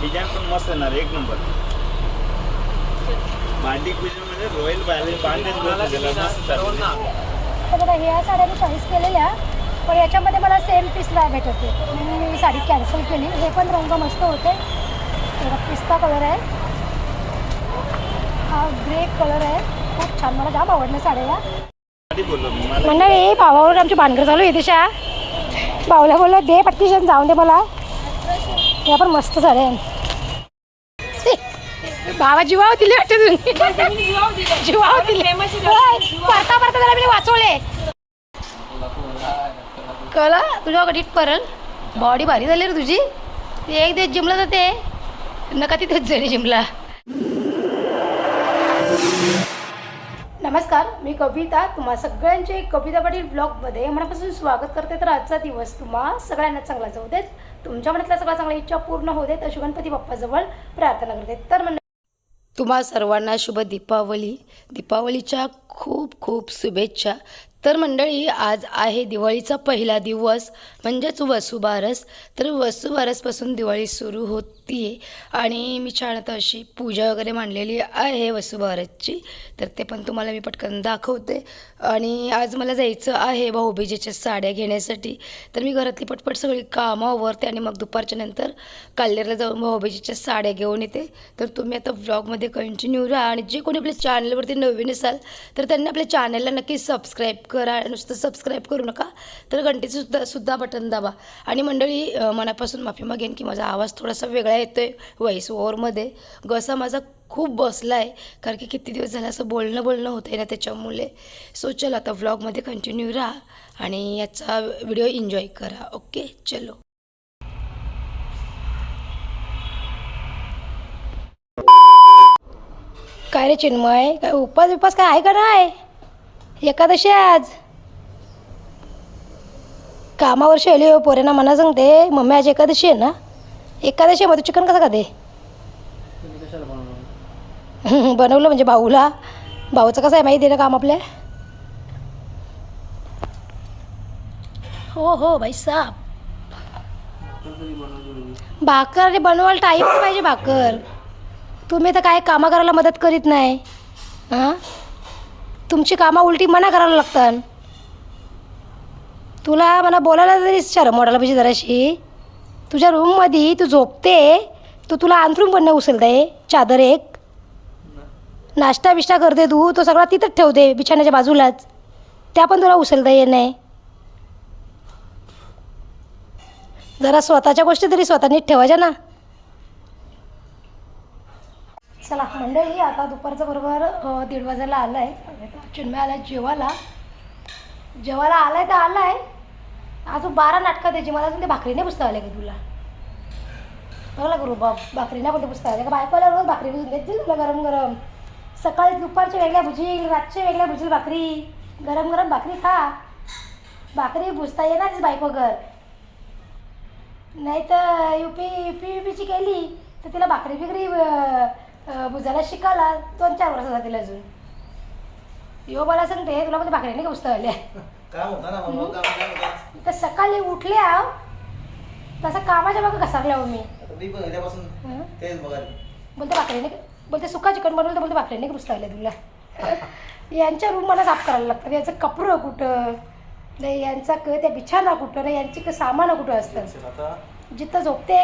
Design पण मस्त येणार एक नंबर. भांडी कुजन म्हणजे रॉयल बघा ह्या साड्या मी चॉईस केलेल्या पण याच्यामध्ये मला सेम पीस नाही भेटत होते म्हणून मी साडी कॅन्सल केली. हे पण रंग मस्त होते. पिस्ता कलर आहे. हा ग्रे कलर आहे. खूप छान. मला जाम आवडल्या साड्या या साडी बोललो मी मला मंडळी भावावर आमची भानगड चालू आहे दिशा. भाऊला बोललो दे पटकीशन जाऊन दे मला. या पण मस्त साड्या भावा जीवाव दिले वाटते तुम्ही. जीवाव दिले. परता परता जरा मी वाचवले. कला तुझ्या कडीत परल बॉडी भारी झाली रे तुझी. एक दिवस जिमला जाते. नका तिथेच जरी जिमला. नमस्कार मी कविता. तुम्हा सगळ्यांचे कविता पाटील ब्लॉगमध्ये मनापासून स्वागत करते. तर आजचा दिवस तुम्हा सगळ्यांना चांगला जाऊ देत. तुमच्या मनातल्या सगळ्या चांगल्या इच्छा पूर्ण होऊ देत अशी गणपती बाप्पाजवळ प्रार्थना करते. तर तुम्हा सर्वांना शुभ दीपावली. दीपावलीच्या खूप खूप शुभेच्छा. तर मंडळी आज आहे दिवाळीचा पहिला दिवस म्हणजेच वसुबारस तर वसुबारसपासून दिवाळी सुरू होती आणि मी छान आता अशी पूजा वगैरे मांडलेली आहे वसुबारसची तर ते पण तुम्हाला मी पटकन दाखवते. आणि आज मला जायचं आहे भाऊबीजेच्या साड्या घेण्यासाठी. तर मी घरातली पटपट सगळी कामं आवरते आणि मग दुपारच्या नंतर काल्लेरला जाऊन भाऊबीजेच्या साड्या घेऊन येते. तर तुम्ही आता ब्लॉगमध्ये कंटिन्यू राहा आणि जे कोणी आपल्या चॅनलवरती नवीन असाल तर त्यांनी आपल्या चॅनलला नक्की सबस्क्राईब करा. नुसतं सबस्क्राईब करू नका तर घंटेचं सुद्धा सुद्धा बटन दाबा. आणि मंडळी मनापासून माफी मागेन की माझा आवाज थोडासा वेगळा येतो आहे व्हॉइस ओवरमध्ये घसा माझा खूप बसला आहे कारण की किती दिवस झालं असं बोलणं बोलणं होतं आहे ना त्याच्यामुळे. सो चल आता व्लॉगमध्ये कंटिन्यू राहा आणि याचा व्हिडिओ एन्जॉय करा. ओके चलो. काय रे चिन्मय काय उपास बिपास काय आहे का नाही? एकादशी आहे आज. कामावर शैली हो पोरेना मना सांगते. मम्मी आज एकादशी आहे ना? एकादशी आहे मग तू चिकन कसं खाते? बनवलं म्हणजे भाऊला. भाऊचं कसं आहे माहिती आहे ना काम आपल्या? हो हो भाई साहेब भाकर रे बनवायला टाईम पाहिजे भाकर. तुम्ही तर काय कामं करायला मदत करीत नाही. हां? तुमची कामं उलटी मना करायला लागतात. तुला मला बोलायला तरी शरम वाटायला पाहिजे जराशी. तुझ्या रूममध्ये तू झोपते तो तुला अंथरूम पण नाही उचलत आहे चादर एक. नाश्ता बिष्टा करते तू तो सगळा तिथंच ठेवते बिछाण्याच्या बाजूलाच. त्या पण तुला उचलता येत नाही. जरा स्वतःच्या गोष्टी तरी स्वतः नीट ठेवायच्या ना. चला मंडळी आता दुपारचं बरोबर दीड वाजायला आलं आहे चिन्मय आला जेवायला. जेवायला आलाय तर आलाय. अजून बारा नाटकं त्याची. मला अजून ते भाकरीने पुस्तक आले का तुला? बघला करू बाप भाकरीने पण ते पुस्तक आले. का बायकोला रोज भाकरी भिजून देतील तुला गरम गरम सकाळी दुपारच्या वेगळ्या भुजील रातच्या वेगळ्या भुजील भाकरी. गरम गरम भाकरी खा. भाकरी भुजता येणारच बायको घर. नाही तर युपी युपी युपीची केली तर तिला भाकरी बिकरी भुजायला शिकायला दोन चार वर्ष जातील अजून. यो मला सांगते तुला मध्ये भाकरी नाही का पुस्तक आल्या काम होता ना मग काम काय होतं तर सकाळी उठल्या तसं कामाच्या मागं घसरल्या हो मी. आता मी पण उद्यापासून हं? तेच बघा बोलते भाकरी नाही बोलते सुका चिकन बनवलं तर बोलते भाकरी नाही आल्या तुला? यांच्या रूम मला साफ करायला लागतं. यांचं कपडं कुठं? नाही यांचा क त्या बिछाना कुठं? नाही यांची क सामानं कुठं असतं? आता? जिथं झोपते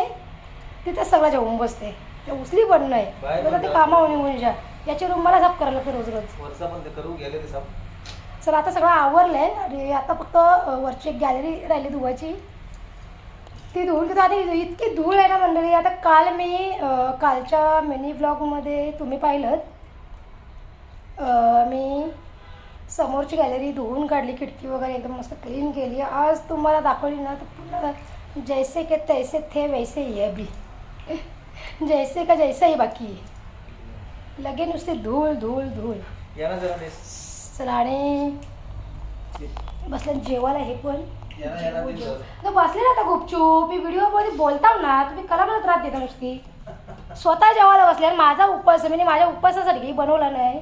तिथं सगळं जेवून बसते. ते उचली पण नाही. बाहेर बघा ते कामावर निघून जा याची रूम मला साफ करायला लागते रोज रोज. वरचा पण ते करू गेले ते चल आता सगळं आवरलं आहे आणि आता फक्त अ, वरची एक गॅलरी राहिली धुवायची. ती धुवून घेतो आणि इतकी धूळ आहे ना मंडळी. आता काल मी अ, कालच्या मिनी ब्लॉगमध्ये तुम्ही पाहिलं मी समोरची गॅलरी धुवून काढली खिडकी वगैरे एकदम मस्त क्लीन केली. आज तुम्हाला दाखवली ना तर पुन्हा जैसे के तैसे थे वैसे ही है अभी. जैसे का जैसा ही बाकी आहे लगे नुसते धूळ धूळ धूळ जरा ते आणि बसल्या जेवायला हे पण ते बसले ना आता गुपचूप मी व्हिडिओमध्ये बोलताव ना तुम्ही कला मला त्रास देता नुसती स्वतः जेवायला बसले माझा उपवास म्हणजे माझ्या उपवासासाठी काही बनवला नाही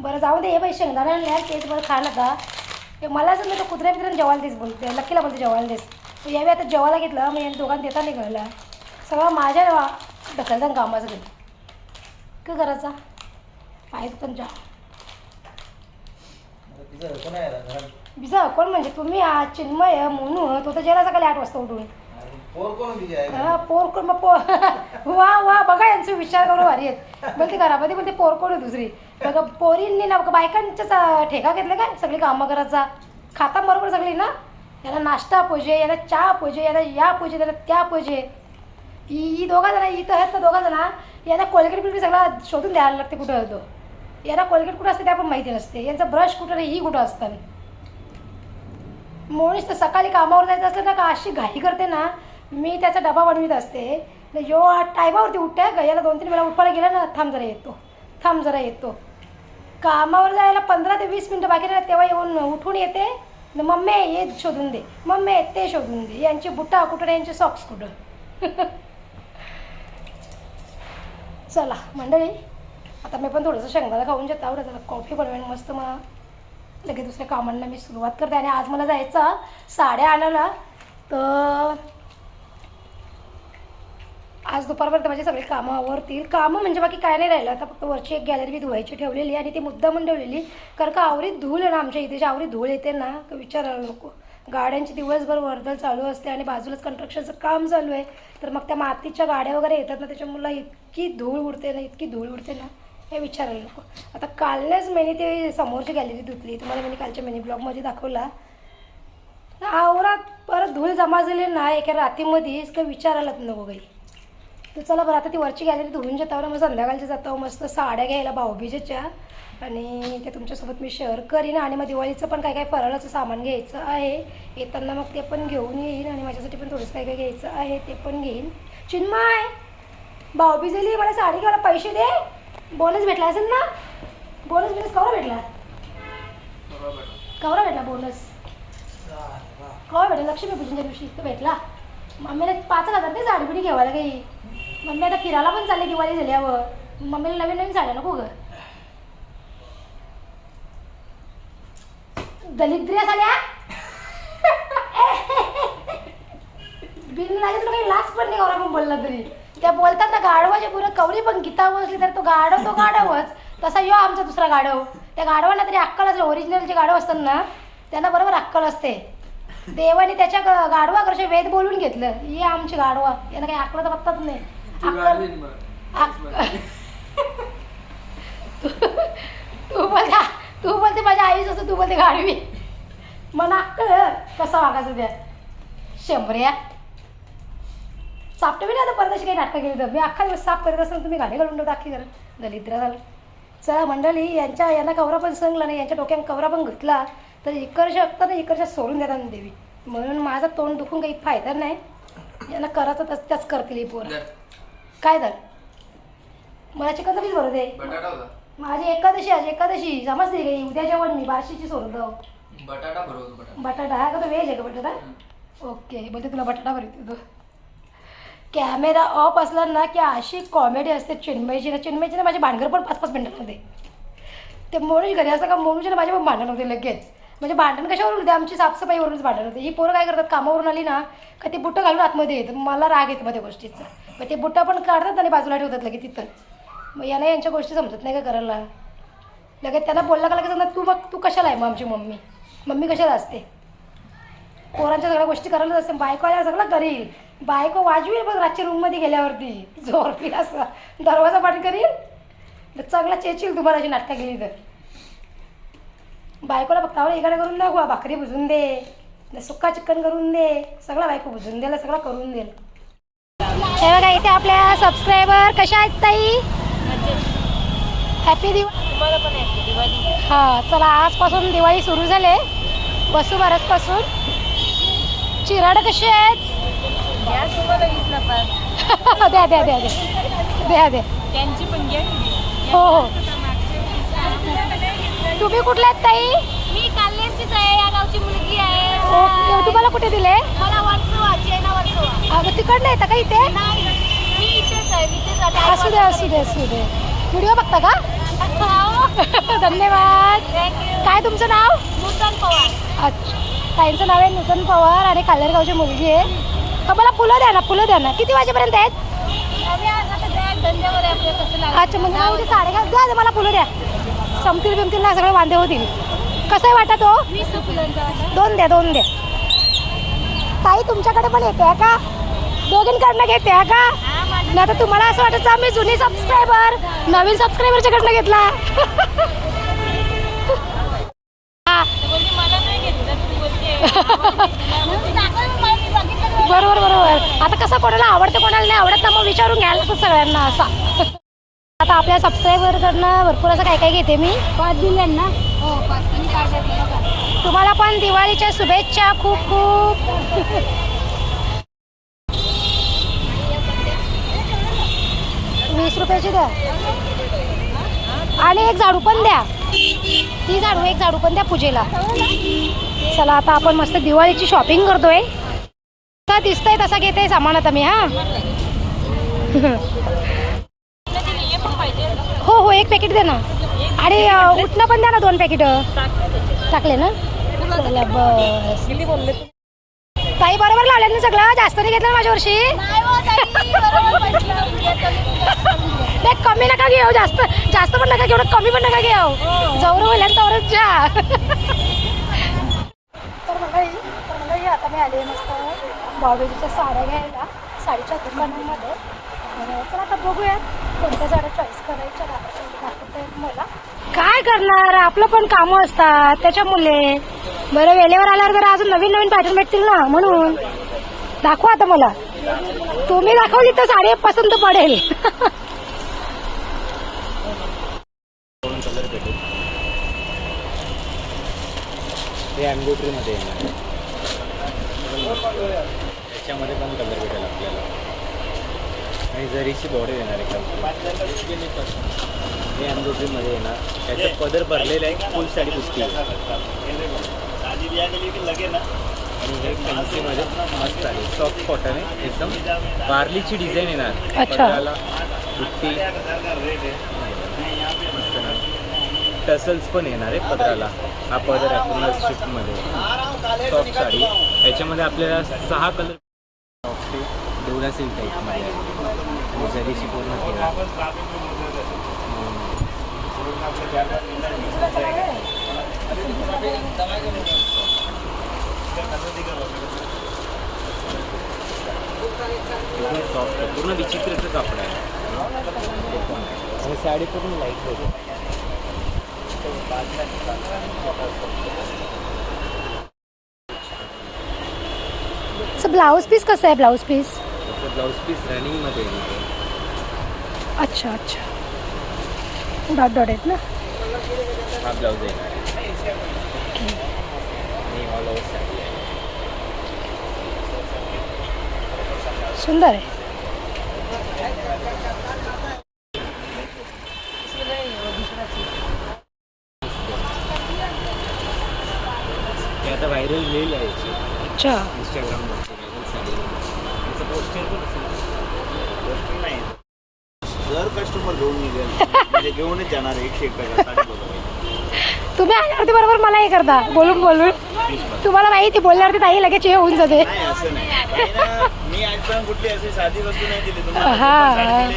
बरं जाऊ दे हे बाई शेंगदाणा आणल्या तेच बरं खा नका ते मला असं नाही तर कुत्र्या मित्रांनी जेवायला देस बोलते लकीला बोलते जेवायला देस। यावेळी आता जेवायला घेतलं मग यांनी दोघांना देता नाही कळला सगळं माझ्या ढकलता कामाचं घरी काय करायचा पाहिजे पण जा. आता तिचं कोण आहे आता घरात? बिजा कोण म्हणजे तुम्ही? आ, चिन्मय म्हणून तो तर जेला सकाळी आठ वाजता उठून हा, पोर कोण? मग पोर. वा वा बघा यांचे विचार करून भारी आहेत. बोलते घरामध्ये बोलते पोर कोण आहे दुसरी? बघा पोरींनी ना बायकांच्याच ठेका घेतला काय? सगळी कामं करायचा. खाता बरोबर सगळी ना? याला नाश्ता पाहिजे याला चहा पाहिजे याला या पाहिजे त्याला त्या पाहिजे ही ही दोघा जण इथं आहेत तर दोघा जण. यांना कोलगेट बिलगेट सगळा शोधून द्यायला लागते कुठं होतो याला कोलगेट कुठं असते ते आपण माहिती नसते. यांचा ब्रश कुठं नाही ही कुठं असतं? मोनीस तर सकाळी कामावर जायचं असलं ना का अशी घाई करते ना. मी त्याचा डबा बनवीत असते. यो टायमावरती उठते गयाला दोन तीन वेळा उठवायला गेला ना थांब जरा येतो. थांब जरा येतो. कामावर जायला पंधरा ते वीस मिनटं बाकी राहतात तेव्हा येऊन उठून येते. न मम्मी हे शोधून दे. मम्मी ते शोधून दे. यांची बुटा कुठं यांचे सॉक्स कुठं? चला मंडळी आता मी पण थोडंसं शेंगदाणा खाऊन जेत आवडत जरा कॉफी बनवेन मस्त मग लगेच दुसऱ्या कामांना मी सुरुवात करते आणि आज मला जायचं साड्या आणायला. तर आज दुपारपर्यंत माझी सगळी कामं आवरतील. कामं म्हणजे बाकी काय नाही राहिलं. आता फक्त वरची एक गॅलरी मी धुवायची ठेवलेली आणि ती मुद्दामून ठेवलेली. कारण का आवरीत धूळ आहे ना आमच्या इथे आवरी आवरीत धूळ येते ना तर विचारायला नको. गाड्यांची दिवसभर वर्दळ चालू असते आणि बाजूलाच कन्स्ट्रक्शनचं काम चालू आहे. तर मग त्या मातीच्या गाड्या वगैरे येतात ना त्याच्यामुळे इतकी धूळ उडते ना इतकी धूळ उडते ना हे विचारायला नको. आता कालच मेने ते समोरची गॅलरी धुतली. तुम्हाला मी कालच्या मिनी ब्लॉगमध्ये दाखवला. आवरात परत धूळ जमा झाली ना एका रातीमध्येच काही विचारायलाच नको काही तर चला बरं आता ती वरची गॅलरी धुवून जातो ना मग संध्याकाळच्या जातो मस्त साड्या घ्यायला भाऊबीजेच्या. आणि ते तुमच्यासोबत मी शेअर करीन आणि मग दिवाळीचं पण काय काय फराळाचं सामान घ्यायचं आहे येताना मग ते पण घेऊन येईन आणि माझ्यासाठी पण थोडंसं काय काय घ्यायचं आहे ते पण घेईन. चिन्मय भाऊबीजेली मला साडी घ्यायला पैसे दे. बोनस भेटला असेल ना? बोनस बिनस कवरा भेटला? कवरा भेटला? बोनस कवा भेटला? लक्ष्मीपूजनच्या दिवशी तो भेटला. मम्मीला पाच हजार ते साडी बिडी घ्यायला काही मम्मी आता फिरायला पण चालले दिवाळी झाल्यावर. मम्मीला नवीन नवीन साड्या नको ग. दलिद्रिया साड्या? बिन लागेल तुला काही लाच पण नाही गौरा पण बोलला तरी. त्या बोलतात ना गाढवाच्या पुरं कवरी पण गीता बसली तर तो गाढव तो गाढवच. तसा यो आमचा दुसरा गाढव. त्या गाढवांना तरी अक्कल असेल ओरिजिनल जे गाढव असतात ना त्यांना बरोबर अक्कल असते. देवाने त्याच्या ग- गाढवाकडचे वेद बोलून घेतलं. ही आमची गाढवा. यांना काही अक्कल तर पत्ताच नाही. अक्कल अक्क- तू बोलता. तू बोलते माझ्या आईच असं तू बोलते गाढवी मला अक्कल कसं वागायचं त्या शंभर्या सापटे नाही आता परत अशी काही नाटकं केली तर? मी अख्खा दिवस साफ करत असेल तुम्ही गाडी घालून ठेवता अख्खी घर दलिद्र झालं. चला मंडळी यांच्या यांना कवरा पण संगला नाही यांच्या डोक्यात कवरा पण घेतला तर इकडच्या तर इकडच्या सोडून देतात देवी. म्हणून माझं तोंड दुखून काही फायदा नाही. यांना करायचं तस त्याच करतील ही पोरं. काय तर मला चिकन तरीच बरं दे? माझी एकादशी आज एकादशी. समजते काही उद्या जेवण मी बार्शीची सोडतो. बटाटा बरोबर बटाटा. बटाटा हा का तो व्हेज आहे का बटाटा? ओके बोलते तुला बटाटा बरं तू. कॅमेरा ऑफ असला ना की अशी कॉमेडी असते चिन्मयची ना चिन्मयची ना माझे भांडकर पण पाच पाच मिनिटांमध्ये ते मोनूच घरी असं का मोनूचे ना माझे पण भांडण होते लगेच. म्हणजे भांडण कशावरून होते? आमची साफसफाईवरूनच भांडण होते. ही पोरं काय करतात? कामावरून आली ना का ते बुटं घालून आतमध्ये येतं मला राग येतो मग त्या गोष्टीचा. मग ते बुटं पण काढतात आणि बाजूला ठेवतात लगेच तिथंच. मग यांना यांच्या गोष्टी समजत नाही का करायला? लगेच त्यांना बोलला का लगेच सांगतात तू बघ तू कशाला आहे मग आमची मम्मी? मम्मी कशाला असते? पोरांच्या सगळ्या गोष्टी करायलाच असते. बायको आल्या सगळं करील. बायको वाजवील बघ रातच्या रूममध्ये गेल्यावरती. झोरपी असं. दरवाजा पाठी करील. तर चांगला चेचील तुम्हाला अशी नाटकं केली तर. बायकोला फक्त आवड इकडे करून दाखवा भाकरी भुजून दे सुक्का चिकन करून दे. सगळा बायको भुजून द्यायला सगळं करून देईल. हे बघा इथे आपल्या सबस्क्रायबर कशा आहेत ताई? हॅपी दिवाळी हा चला आजपासून दिवाळी सुरू झाले बसू पासून चिराड कसे आहेत? द्या द्या द्या द्या. द्या द्या. त्यांची पण घ्या हो हो. तुम्ही कुठल्या आहेत ताई? मी कल्याणचीच आहे या गावची मुलगी आहे. तुम्हाला कुठे दिले? मला वर्सवा मग तिकडनं येतं का इथे? नाही मी इथेच आहे मी इथेच आहे असू दे असू दे असू दे. व्हिडिओ बघता का? धन्यवाद. काय तुमचं नाव? नूतन पवार. अच्छा. ताईंचं नाव आहे नूतन पवार आणि कालेरगावची मुलगी आहे. का मला फुलं द्या ना फुलं द्या ना. किती वाजेपर्यंत आहेत? अच्छा म्हणजे मला म्हणजे साडे द्या मला फुलं द्या. संपतील बिमतील ना सगळे वांदे होतील. कसं आहे वाटत हो. दोन द्या दोन द्या. ताई तुमच्याकडे पण येते का? दोघींकडनं घेते का? नाही आता तुम्हाला असं वाटायचं आम्ही जुनी सबस्क्रायबर नवीन सबस्क्रायबरच्या कडनं घेतला. हा, बरोबर बरोबर. आता कसं कोणाला आवडतं कोणाला नाही आवडत ना मग विचारून घ्यायला लागतं सगळ्यांना असा. आता आपल्या सबस्क्रायबरकडनं भरपूर असं काय काय घेते मी. पाच दिले ना? हो. तुम्हाला पण दिवाळीच्या शुभेच्छा खूप खूप वीस रुपयाची द्या. आणि एक झाडू पण द्या. ती झाडू एक झाडू पण द्या पूजेला. चला आता आपण मस्त दिवाळीची शॉपिंग करतोय. का दिसतंय तसा घेते सामान आता मी हा. हो हो एक पॅकेट द्या ना. आणि उठणं पण द्या ना दोन पॅकेट टाकले ना? चला बस. ताई बरोबर लावले ना सगळं? जास्त नाही घेतलं ना माझ्या वर्षी हो. नाही कमी नका घेऊ जास्त जास्त पण नका घेऊ कमी पण नका घेऊ. जवळ होईल आणि तवरच जा. तर मंडळी तर मंडळी आता मी आले मस्त भाऊबीजीच्या साड्या घ्यायला साडीच्या दुकानामध्ये. तर चला आता कोणत्या साड्या चॉईस करायच्या दाखवते मला काय करणार? आपलं पण कामं असतात. त्याच्यामुळे. बरं वेळेवर आल्यावर जरा अजून नवीन नवीन पॅटर्न भेटतील ना म्हणून. दाखवा आता मला. तुम्ही दाखवली तर साडी पसंत पडेल दोन कलर भेटेल हे अँगोट्रीमध्ये येणार त्याच्यामध्ये पण कलर भेटेल आपल्याला. आणि जरीची बॉर्डर येणार आहे हे अँगोट्रीमध्ये येणार. त्याचं पदर भरलेलं आहे फुल साडी पुसती आणि हे फॅन्सीमध्ये मस्त आहे. सॉफ्ट कॉटन आहे. एकदम वारलीची डिझाईन येणार. अच्छा. पदराला बुट्टी. टसल्स पण येणार आहे पदराला. हा पदर आहे पूर्ण शिफ्टमध्ये सॉफ्ट साडी. याच्यामध्ये आपल्याला सहा कलर सॉफ्ट डोरा सिल्क टाईपमध्ये आहे. पूर्ण केला पूर्ण सॉफ्ट पूर्ण विचित्रचं कापड आहे. आणि साडी पूर्ण लाइट होते ब्लाऊज पीस कसं आहे ब्लाऊज पीस ब्लाऊज पीस रनिंगमध्ये अच्छा अच्छा. डॉट डॉट आहेत ना? हा ब्लाऊज येणार आहे आणि ऑल ओव्हर साडी आहे. सुंदर आहे. ते आता व्हायरल रील आहे. अच्छा. पोस्टर पण पोस्टर नाही. जर कस्टमर घेऊन निघेल. म्हणजे घेऊनच जाणार एकशे एक टक्का. तुम्ही आल्यावरती बरोबर मला हे करता. बोलून बोलून. तुम्हाला माहिती बोलल्यावरती ताई लगेच हे होऊन जाते. नाही असं नाही. काही ना, मी आजपर्यंत कुठली अशी साधी वस्तू नाही दिली. तुम्हाला.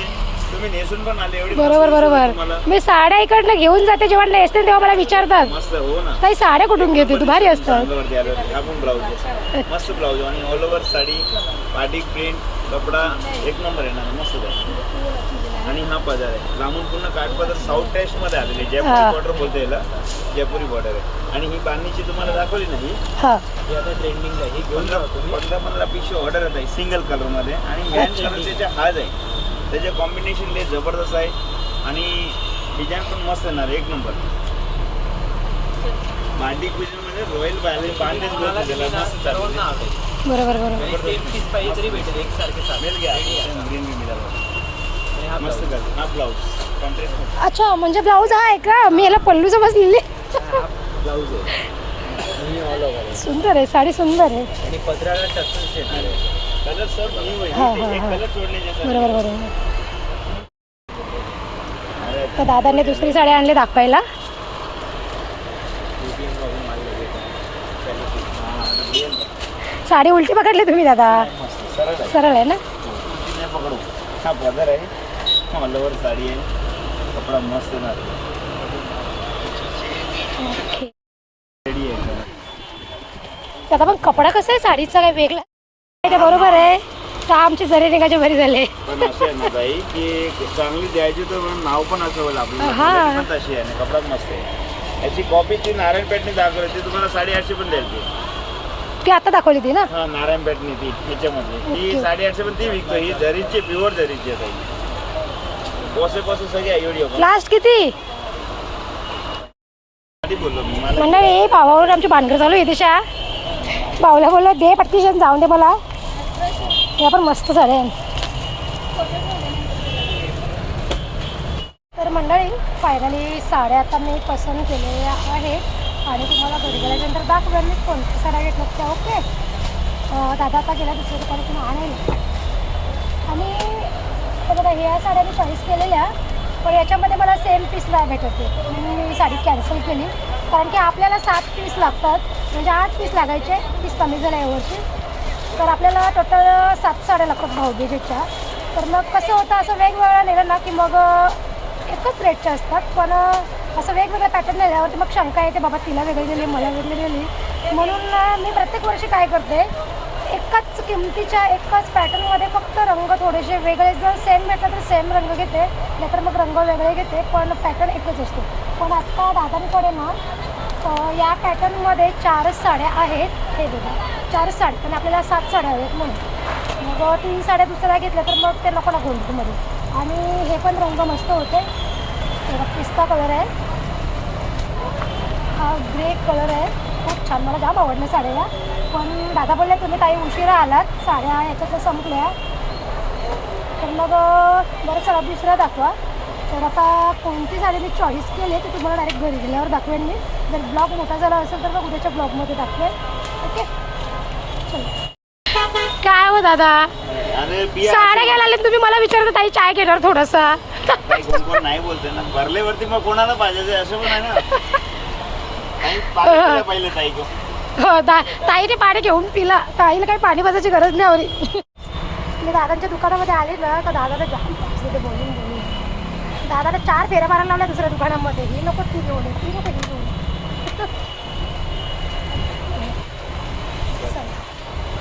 तुम्ही नेसून पण आले एवढी बरोबर बरोबर. मी साड्या इकडनं घेऊन जाते जेव्हा नेसते तेव्हा मला विचारतात. मस्त हो ना. ताई साड्या कुठून घेते? तू भारी असतात अंगावरती आलो पण ब्लाऊज आहे. मस्त ब्लाऊज आणि ऑल ओव्हर साडी पाटी प्रिंट कपडा एक नंबर आहे ना मस्त आहे. आणि हा पदर आहे. लांबून पूर्ण काठपदर साऊथ टेस्टमध्ये आलेली. हा. जयपुरी बॉर्डर बोलते याला. जयपुरी बॉर्डर आहे. आणि ही बांधणीची तुम्हाला दाखवली नाही हा? ही. आता ट्रेंडिंग आहे. ही घेऊन पंधरा पंधरा पिशवी ऑर्डर आहे सिंगल कलरमध्ये. आणि. कलर हाज आहे त्याचे कॉम्बिनेशन लय जबरदस्त आहे. आणि डिझाईन पण मस्त येणार एक नंबर मांडी कुजनमध्ये रॉयल बॅलेन्स बांधेच मस्त चालू बरोबर बरोबर. मिल गया. ग्रीन भी मिळाला. मस्त कर हा ब्लाऊज अच्छा म्हणजे ब्लाऊज हा आहे का मी याला पल्लू समजलेली ब्लाऊज आहे. सुंदर आहे साडी सुंदर आहे. आणि पदराला आहे न्यू हा, हा, हा. बरोबर बरोबर. तर दादाने दुसरी साडी आणली दाखवायला. साडी उलटी पकडली तुम्ही दादा. सरळ आहे ना? पकडू हा आहे साडी आहे कपडा मस्त ना पण कपडा कसा आहे? साडीचा काय वेगळा? आहे ते बरोबर आहे. तर आमचे जरी निघायचे बरी झाले. पण असं आहे ना ताई की चांगली द्यायची तर नाव पण असं होईल आपलं हा. पण तशी आहे ना कपडा मस्त आहे. याची कॉपी ती नारायणपेठने दाखवली ती तुम्हाला साडेआठशे पण द्यायची. ती आता दाखवली ती ना? हा नारायणपेठनी ती ह्याच्यामध्ये ती ओके. साडेआठशे पण ती विकतो ही जरीची प्युअर जरीची आहे ताई कोसे कोसे सगळे आहे लास्ट किती? आधी बोललो मी मला मंडळी भावावर आमची भानगड चालू आहे दिशा. भाऊला बोललो दे पटकीशन जाऊन दे मला. या पण मस्त साड्या तर मंडळी फायनली साड्या आता मी पसंत केलेल्या आहेत आणि तुम्हाला घरी गेल्यानंतर दाखवेल मी कोणत्या साड्या घेतल्या त्या ओके? दादा आता गेल्या दुसऱ्या दुकानात तुम्ही आणायला. आणि बघा ह्या साड्या मी चॉईस केलेल्या पण याच्यामध्ये मला सेम पीस नाही भेटत आहे म्हणून मी साडी कॅन्सल केली. कारण की आपल्याला सात पीस लागतात. म्हणजे आठ पीस लागायचे पीस कमी झाला यावर्षी तर आपल्याला टोटल सात साड्या भाव बीजेच्या तर मग कसं होतं असं वेगवेगळं नेलं ना की मग एकच रेटच्या असतात. पण असं वेगवेगळ्या पॅटर्न नेल्यावरती मग शंका येते बाबा तिला वेगळी दिली मला वेगळी दिली म्हणून मी प्रत्येक वर्षी काय करते एकाच किमतीच्या एकाच पॅटर्नमध्ये फक्त रंग थोडेसे वेगळे जर सेम भेटलं तर सेम रंग घेते नाहीतर मग रंग वेगळे घेते पण पॅटर्न एकच असतो. पण आत्ता दादांकडे ना या पॅटर्नमध्ये चारच साड्या आहेत. हे बघा. चारच साड्या. पण आपल्याला सात साड्या आहेत म्हणून. मग तीन साड्या दुसऱ्या घेतल्या तर मग ते नको ना गोल्डमध्ये. आणि हे पण रंग मस्त होते. बघा, पिस्ता कलर आहे. हा ग्रे कलर आहे. खूप छान. मला जाम आवडल्या साड्या पण दादा बोलले तुम्ही काही उशिरा आलात. साड्या याच्यातल्या संपल्या. तर मग बरं चला दुसऱ्या दाखवा. तर आता कोणती साडी मी चॉईस केली आहे ते तुम्हाला डायरेक्ट घरी गेल्यावर दाखवेन मी. जर ब्लॉग मोठा झाला असेल तर मग उद्याच्या ब्लॉगमध्ये दाखवेन. ओके चलो. काय हो दादा? साड्या घ्यायला आले तुम्ही मला विचारता ताई चाय घेणार थोडासा. नाही बोलते ना. भरलेवरती मग कोणाला पाहिजे असं पण आहे ना. ताई हो दा ताईने पाणी घेऊन पिला. ताईला काही पाणी पाजायची गरज नाही आवरी. मी दादांच्या दुकानामध्ये आले ना तर दादाला जाम त्रास देते बोलून बोलून दादाला चार फेऱ्या मारायला लावल्या दुसऱ्या दुकानामध्ये. ही नको ती घेऊन ये, ती नको ही घेऊन ये.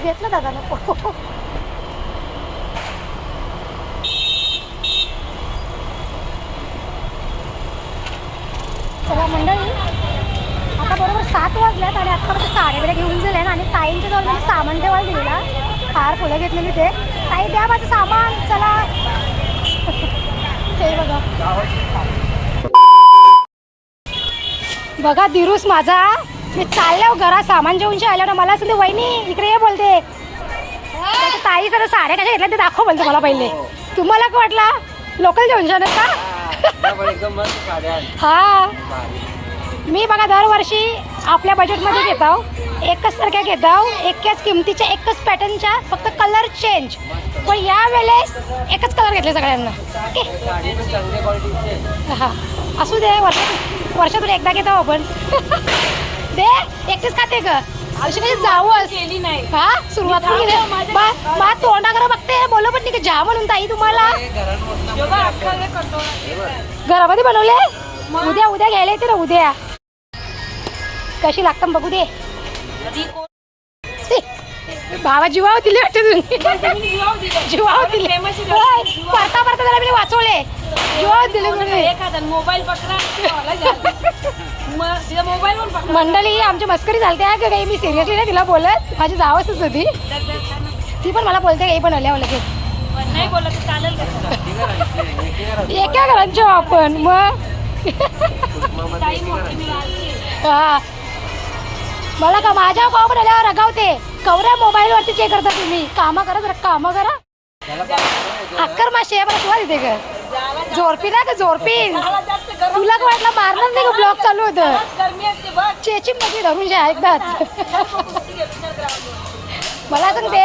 घेतलं दादा नको. चला मंडळी आता बरोबर सात वाजल्यात आणि आत्तापर्यंत साडे घेऊन गेले आणि ताईंच्या जवळ सामान ठेवायला दिलेला. फार फुलं घेतलेली ते. ताई द्या माझं सामान चला ते बघा बघा दिरूस माझा. मी चालल्या घरात सामान जेवून आल्या ना मला असं वहिनी इकडे ये बोलते. ताई सर साड्या कशा घेतल्या ते दाखव बोलते मला पहिले. तुम्हाला काय वाटला? लोकल जेवण का. हा मी बघा दरवर्षी आपल्या बजेटमध्ये घेतो एकच सारख्या घेतो एकाच किमतीच्या एकच पॅटर्नच्या फक्त कलर चेंज पण या वेळेस एकच कलर घेतले सगळ्यांना. ओके आहे हा. असू दे वर्षातून वर्षातून एकदा घेतो आपण. दे एकटेच खाते ग. अशी म्हणजे जावंच केली नाही हा सुरुवात बा तोंडाकडे बघते. बोलो पण नाही जा म्हणून ताई तुम्हाला? घरामध्ये बनवले? उद्या उद्या घ्यायला येते ना उद्या. कशी लागतं बघू दे. भावा जीवावर दिली वाटते तुम्ही. जीवावर दिलं. परता परता त्याला मी वाचवले. एखादा मोबाईल पकडा मोबाईल पण पकडा. मंडळी आमची मस्करी झालते का काही मी सिरियसली नाही तिला बोलत. माझी जावसच होती. ती पण मला बोलते काही पण आल्यावर लगेच नाही बोलत चालेल? एका घरांच्या आपण मग. हा. मला का माझ्या कॉ पण आल्यावर रगावते. कवऱ्या मोबाईलवरती चेक करता तुम्ही. कामं करा जरा कामं करा. अक्कर माशी मला शिवा देते का जोरपी ना का? गरम. तुला काय वाटलं? मारणार नाही का? ब्लॉक चालू होतं. गरमी. असते बघ. चेचिममध्ये धरून जे एकदाच. मला सांगते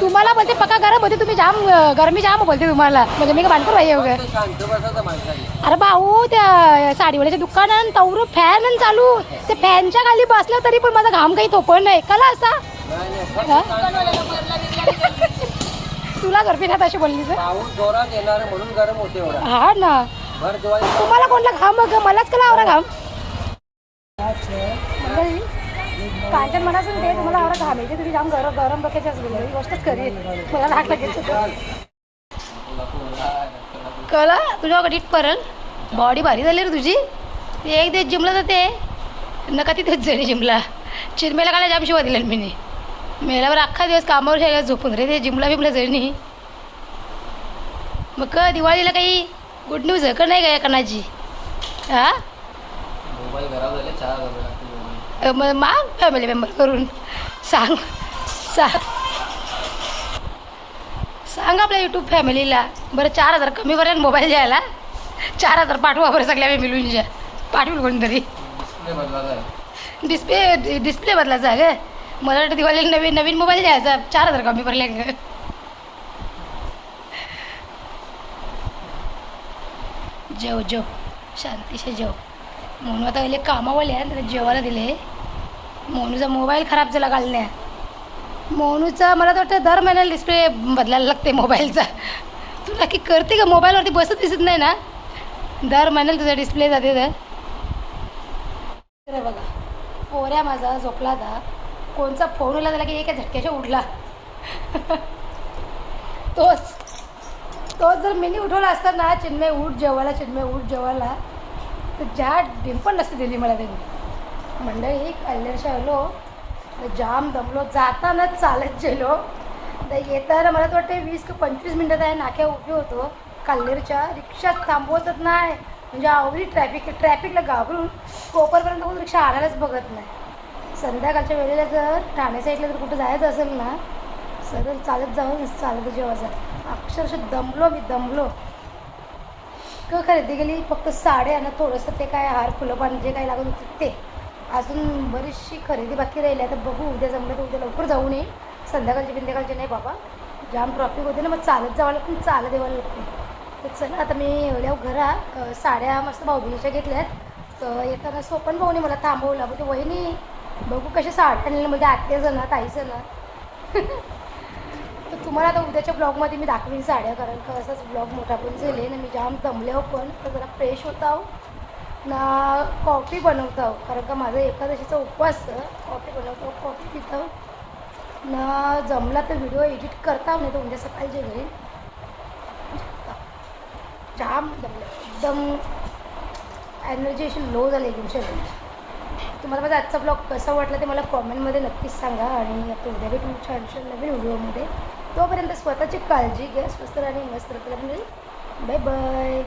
तुम्हाला बोलते पक्का गरम होते तुम्ही जाम गरमी जाम बोलते तुम्हाला. म्हणजे मी का बांधतो भाई अरे भाऊ त्या साडीवाल्याच्या दुकानात तवर फॅन चालू. ते फॅनच्या खाली बसलं तरी पण माझा घाम काही थोपण नाही. कला असा. नाही नाही? तुला नाही अशी बोलली तर? पाऊस जोरात येणार आहे म्हणून गरम होते एवढा. हा ना. भर दिवाळी तुम्हाला कोणला घाम मग मलाच कला आवरा घाम? मंडळी, कांचन मला सांगते तुम्हाला आवडा घाम येते तुम्ही जाम गरम गरम बघायची असली ही गोष्टच खरी आहे. मला राग लागेल. कला तुझ्या कडीत परल बॉडी भारी झाली रे तुझी. एक दिवस जिमला जाते. नका तिथेच जाणे जिमला. चिरमेला काला जाम शिवा दिला मी मेल्यावर अख्खा दिवस कामावर झोपून रे ते जिमला बिमला जाणी मग क दिवाळीला काही गुड न्यूज आहे का नाही काय कणाची हा? मग माग फॅमिली मेंबर करून सांग सांग। सांग आपल्या यूट्यूब फॅमिलीला बरं चार हजार कमी करेल मोबाईल द्यायला चार हजार पाठवा बरं सगळ्या मिळून ज्या पाठवून कोणतरी डिस्प्ले आहे डिस्प्ले बदलायचा ग मला वाटतं दिवाळीला नवीन नवीन मोबाईल द्यायचा चार हजार कमी पडले. जेव जेव. शांतीशी जेव. मोनू आता गेले कामावाले आहे त्याला जेवायला दिले. मोनूचा मोबाईल खराब झाला घालण्या मोनूचा मला तर वाटतं दर महिन्याला डिस्प्ले बदलायला लागते मोबाईलचा तू नक्की करते का? मोबाईलवरती बसत दिसत नाही ना? दर महिन्याला तुझा डिस्प्ले जाते तर. तर बघा. पोऱ्या माझा झोपला होता कोणचा फोन उला झाला की एका झटक्याच्या उठला तोच. तोच जर मीनी उठवला असता ना चिन्मय उठ जेवायला चिन्मय उठ जेवायला तर ज्या डिंपण नसते दिली मला त्यांनी. मंडळी कल्याणशी आलो तर जाम दमलो जाताना चालत गेलो. तर येताना मला तर वाटतं वीस का पंचवीस मिनटात आहे नाक्या उभी होतो. कल्लेरच्या रिक्षा थांबवतच नाही. म्हणजे आवडी ट्रॅफिक ट्रॅफिकला घाबरून कोपरपर्यंत कोण रिक्षा आणायलाच बघत नाही. संध्याकाळच्या वेळेला जर ठाणे साईडला जर कुठं जायचं असेल ना सरळ चालत जाऊन चालत जेवायचं. अक्षरशः दमलो मी दमलो. क खरेदी केली फक्त साड्या आणि थोडंसं ते काय हार फुलं पाणी जे काय लागत होतं ते. अजून बरीचशी खरेदी बाकी राहिली. आता बघू उद्या जमलं तर उद्या लवकर जाऊ नये. संध्याकाळची बिंध्याकाळची नाही बाबा. जाम ट्रॉफिक होते ना मग चालत जावं लागतं चालत यावं लागते. तर चला आता मी एवढ्या घरा साड्या मस्त भाऊबीच्या घेतल्यात. तर येताना सोपन भाऊने मला थांबवलं. म्हणजे वहिनी बघू कशा साड्या आत्या म्हणजे ताई ना ना. तर तुम्हाला आता उद्याच्या ब्लॉगमध्ये मी दाखवीन साड्या कारण का असाच ब्लॉग मोठा पण झाले ना मी जाम दमले हो पण. तर जरा फ्रेश होत आहो. ना कॉफी बनवता आहो कारण का माझं एकादशीचा उपवास कॉफी बनवतो कॉफी पितो ना जमला तर व्हिडिओ एडिट करता नाही तर उद्या सकाळच्या घरी. जाम दमलं. एकदम एनर्जी अशी लो झाली एकदम शरीर तुम्हाला माझा आजचा ब्लॉग कसा वाटला ते मला कॉमेंटमध्ये नक्कीच सांगा आणि आता उद्या भेटू छान छान नवीन व्हिडिओमध्ये तोपर्यंत स्वतःची काळजी घ्या स्वस्त आणि मस्त राहा. Bye bye